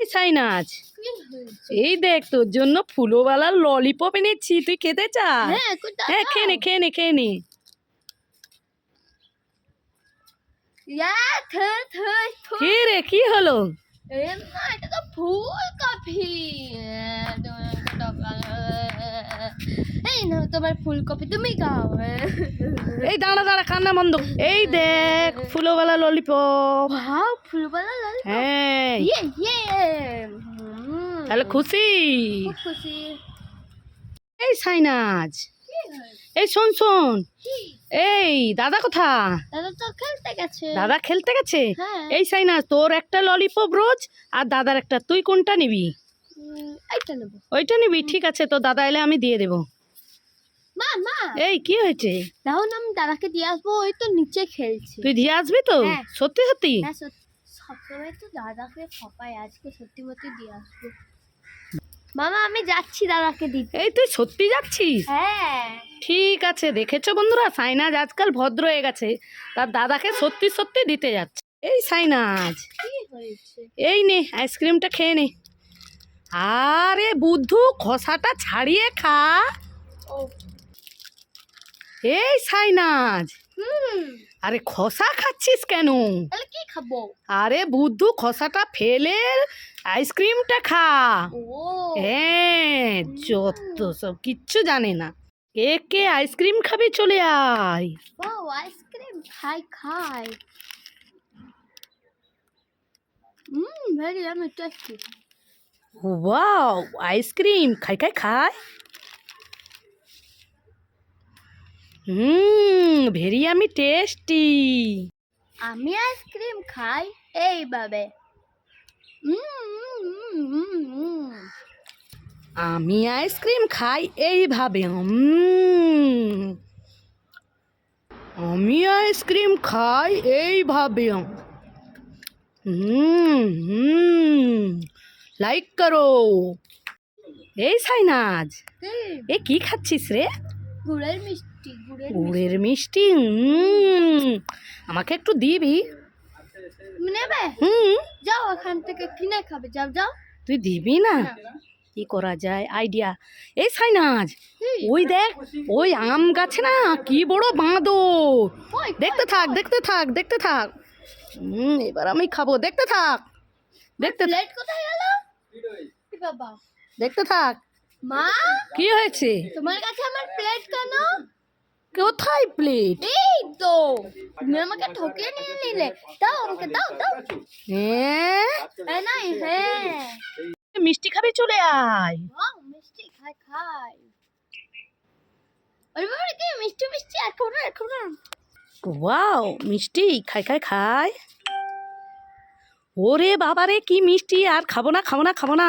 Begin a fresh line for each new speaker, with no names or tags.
এই সাইনাজ এই দেখ তোর জন্য ফুলোওয়ালা ললিপপ এনেছি তুই খেতে চাস?
হ্যাঁ
হ্যাঁ খেয়ে নে খেয়ে নে খেয়ে নে। কি রে কি হলো?
ফুল মা এটা তো ফুলকপি এই না তোমার ফুলকপি তুমি খাও।
এই দাঁড়া দাঁড়া কান্না বন্ধ। এই দেখ ফুলোওয়ালা ললিপপ
ওয়াও ফুলবালা লাল
হ্যাঁ।
ইয়ে ইয়ে
তাহলে খুশি?
খুশি।
এই সাইনাজ। এই শোন শোন। এই দাদা কোথা?
দাদা তো খেলতে গেছে।
দাদা খেলতে গেছে?
হ্যাঁ।
এই সাইনাজ তোর একটা ললিপপ রোজ আর দাদার একটা। তুই কোনটা নেব। ওইটা নিবি? ঠিক আছে তো দাদা এলে আমি দিয়ে দেবো।
মা মা।
এই কি হয়েছে?
না আমি দাদাকে দিয়ে আসব ওই তো নিচে খেলছে।
তুই দিয়ে আসবি তো?
হ্যাঁ।
সত্যি সত্যি?
হ্যাঁ সবসময় তো দাদাকে ফপাই আজকে সত্যি মতো দিয়ে আসব। মামা আমি যাচ্ছি দাদাকে দিতে।
এই তুই সত্যি যাচ্ছিস?
হ্যাঁ।
ঠিক আছে দেখেছ বন্ধুরা? সাইনাজ আজকাল ভদ্র হয়ে গেছে। তার দাদাকে সত্যি সত্যি দিতে যাচ্ছে। এই সাইনাজ। এই নে আইসক্রিমটা খেয়ে নে। আরে বুদ্ধু খসাটা ছাড়িয়ে খা।
ও
এই সাইনাজ আরে খসা খাচ্ছিস কেন?
কি খাব?
আরে বুদ্ধু খসাটা ফেলে আইসক্রিমটা খা।
ও।
হ্যাঁ যত সব কিচ্ছু জানে না। কে কে আইসক্রিম খাবি চলে আয়।
বাও আইসক্রিম খাই খাই। হুম ভেরি আমি টেস্টি
ওয়াও আইসক্রিম খাই খাই খায় হুম ভেরি আমি টেস্টি
আমি আইসক্রিম খাই এইভাবে।
আমি আইসক্রিম খাই এইভাবে। আমি আইসক্রিম খাই এইভাবে লাইক করো এই সাইনাজ? এ কি খাচ্ছিস রে
গুড়ের মিষ্টি গুড়ের
মিষ্টি। আমাকে একটু দিবি?
নেবে
হুম।
যাও এখান থেকে কিনে খাবে। যাও যাও।
তুই দিবি না? কি করা যায়? আইডিয়া। এই সাইনাজ ওই দেখ ওই আম গাছে না কি বড়
কই,
দেখতে থাক দেখতে থাক দেখতে থাক। হুম এবার আমি খাব। দেখতে থাক। দেখতে
কোথায় গেল? কি বাবা।
দেখতে থাক।
মা?
কি হয়েছে?
তোমার কাছে আমার প্লেট কেন?
কোথায় প্লেট?
এই তো। তুমি আমাকে ঠকিয়ে নিয়ে নিলে। দাও আমাকে দাও দাও।
হ্যাঁ?
এই নাই হ্যাঁ।
মিষ্টি খাবি চলে আয়।
মিষ্টি খাই খাই। আরে বাবা কি মিষ্টি মিষ্টি এখন এখন।
ওয়াও মিষ্টি খাই খাই খাই। ওরে বাবারে কি মিষ্টি আর খাব না খাব না খাব না।